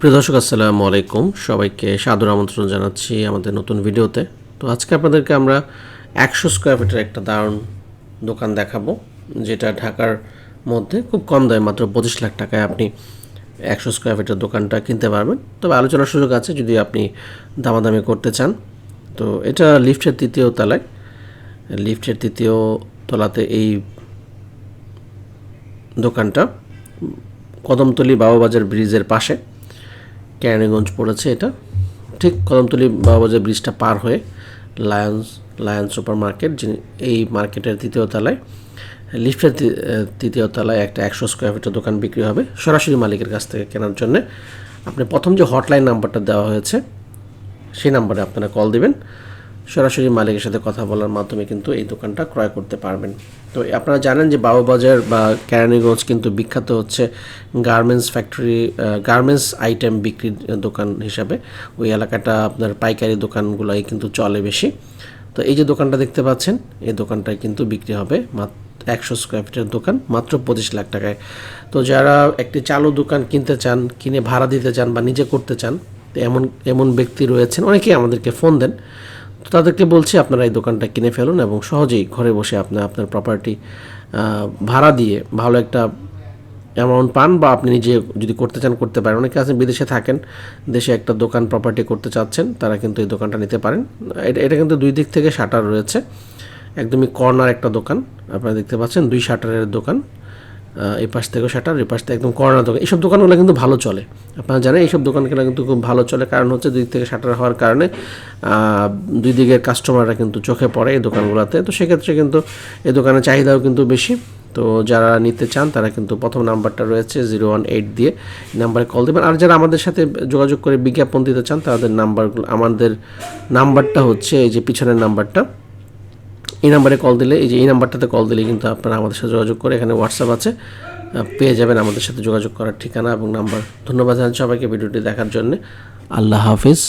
প্রিয় দর্শক, আসসালামু আলাইকুম। সবাইকে সাদর আমন্ত্রণ জানাচ্ছি আমাদের নতুন ভিডিওতে। তো আজকে আপনাদেরকে আমরা একশো স্কোয়ার ফিটের একটা দারুণ দোকান দেখাবো, যেটা ঢাকার মধ্যে খুব কম দামে, মাত্র পঁচিশ লাখ টাকায় আপনি একশো স্কোয়ার ফিটের দোকানটা কিনতে পারবেন। তবে আলোচনার সুযোগ আছে, যদি আপনি দামাদামি করতে চান। তো এটা লিফটের তৃতীয় তলায়। লিফটের তৃতীয় তলাতে এই দোকানটা, কদমতলি বাবাবাজার ব্রিজের পাশে। ক্যারানীগঞ্জ পড়েছে এটা। ঠিক কদমতলি বাবাবাজার ব্রিজটা পার হয়ে লায়ন্স লায়ন্স সুপার মার্কেট, যিনি এই মার্কেটের তৃতীয় তলায়, লিফটের তৃতীয় তলায় একটা একশো স্কোয়ার ফিটের দোকান বিক্রি হবে সরাসরি মালিকের কাছ থেকে কেনার জন্য। আপনি প্রথম যে হটলাইন নাম্বারটা দেওয়া হয়েছে, সেই নাম্বারে আপনারা কল দিবেন। সরাসরি মালিকের সাথে কথা বলার মাধ্যমে কিন্তু এই দোকানটা ক্রয় করতে পারবেন। তো আপনারা জানেন যে বাবুবাজার বা কেরানীগঞ্জ কিন্তু বিখ্যাত হচ্ছে গার্মেন্টস ফ্যাক্টরি গার্মেন্টস আইটেম বিক্রির দোকান হিসাবে। ওই এলাকাটা আপনার পাইকারি দোকানগুলোই কিন্তু চলে বেশি। তো এই যে দোকানটা দেখতে পাচ্ছেন, এই দোকানটায় কিন্তু বিক্রি হবে মাত্র একশো স্কোয়ার ফিটের দোকান, মাত্র পঁচিশ লাখ টাকায়। তো যারা একটি চালু দোকান কিনতে চান, কিনে ভাড়া দিতে চান বা নিজে করতে চান এমন এমন ব্যক্তি রয়েছেন, অনেকেই আমাদেরকে ফোন দেন। তো তাদেরকে বলছি, আপনারা এই দোকানটা কিনে ফেলুন এবং সহজেই ঘরে বসে আপনার আপনার প্রপার্টি ভাড়া দিয়ে ভালো একটা অ্যামাউন্ট পান বা আপনি নিজে যদি করতে চান, করতে পারেন। অনেকে আছেন, বিদেশে থাকেন, দেশে একটা দোকান প্রপার্টি করতে চাচ্ছেন, তারা কিন্তু এই দোকানটা নিতে পারেন। এটা এটা কিন্তু দুই দিক থেকে শাটার রয়েছে। একদমই কর্নার একটা দোকান, আপনারা দেখতে পাচ্ছেন, দুই শাটারের দোকান। এই পাশ থেকেও শাটার এই পাশ থেকে একদম কর্নার দোকান। এইসব দোকানগুলো কিন্তু ভালো চলে। আপনারা জানেন, এইসব দোকানগুলো কিন্তু খুব ভালো চলে। কারণ হচ্ছে দুই থেকে শাটার হওয়ার কারণে দুই দিকের কাস্টমাররা কিন্তু চোখে পড়ে এই দোকানগুলোতে। তো সেক্ষেত্রে কিন্তু এই দোকানের চাহিদাও কিন্তু বেশি। তো যারা নিতে চান, তারা কিন্তু প্রথম নাম্বারটা রয়েছে জিরো ওয়ান এইট দিয়ে নাম্বারে কল দেবেন। আর যারা আমাদের সাথে যোগাযোগ করে বিজ্ঞাপন দিতে চান, তাদের নাম্বারগুলো আমাদের নাম্বারটা হচ্ছে এই যে পিছনের নাম্বারটা। এই নাম্বারে কল দিলে, এই যে এই নাম্বারটাতে কল দিলে কিন্তু আপনারা আমাদের সাথে যোগাযোগ করে এখানে হোয়াটসঅ্যাপ আছে পেয়ে যাবেন আমাদের সাথে যোগাযোগ করার ঠিকানা এবং নাম্বার। ধন্যবাদ জানাচ্ছি সবাইকে ভিডিওটি দেখার জন্য। আল্লাহ হাফিজ।